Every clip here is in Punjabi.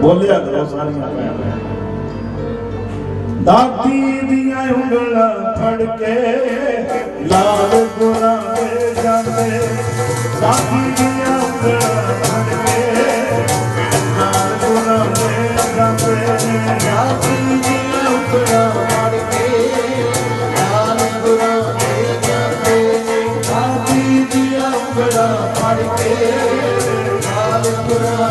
ਬੋਲਿਆ ਕਰੋ ਸਾਰੀਆਂ ਭੈਣਾਂ। ਦਾਤੀ ਦੀਆਂ ਉਂਗਲਾਂ ਫੜ ਕੇ ਲਾਲ ਗੁਰਾਂ ਦੇ ਜਾਂਦੇ। ਦਾਤੀ ਦੀਆਂ ਉਂਗਲਾਂ ਫੜ ਕੇ ਲਾਲ ਗੁਰਾਂ ਜਾਂਦੇ। ਦਾਤੀ ਦੀਆਂ ਉਂਗਲਾਂ ਫੜ ਕੇ ਲਾਲ ਗੁਰਾਂ ਜਾਂਦੇ। ਦਾਤੀ ਦੀਆਂ ਉਂਗਲਾਂ ਫੜ ਕੇ ਲਾਲ ਗੁਰਾਂ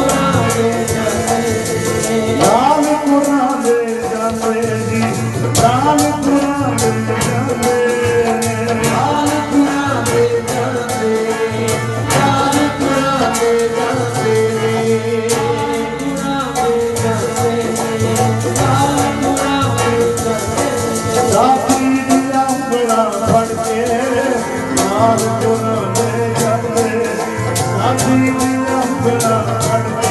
ਜਾਂਦੇ ਜੀ ਲਾਲ ਗੁਰਾਂ ਦੇ ਜਾਂਦੇ ਲਾਲ ਗੁਰਾਂ ਦੇ ਜਾਂਦੇ ਲਾਲ ਗੁਰਾਂ ਦੇ ਜਾਂਦੇ ਗੁਰਾਂ ਦੇ ਜਾਂਦੇ ਲਾਲ ਗੁਰਾਂ ਦੇ ਜਾਂਦੇ ਦਾਤੀ ਦੀਆਂ ਉਂਗਲਾਂ ਫੜ ਕੇ ਲਾਲ ਗੁਰਾਂ ਦੇ ਜਾਂਦੇ ਦਾਤੀ ਦੀਆਂ ਉਂਗਲਾਂ ਫੜ ਕੇ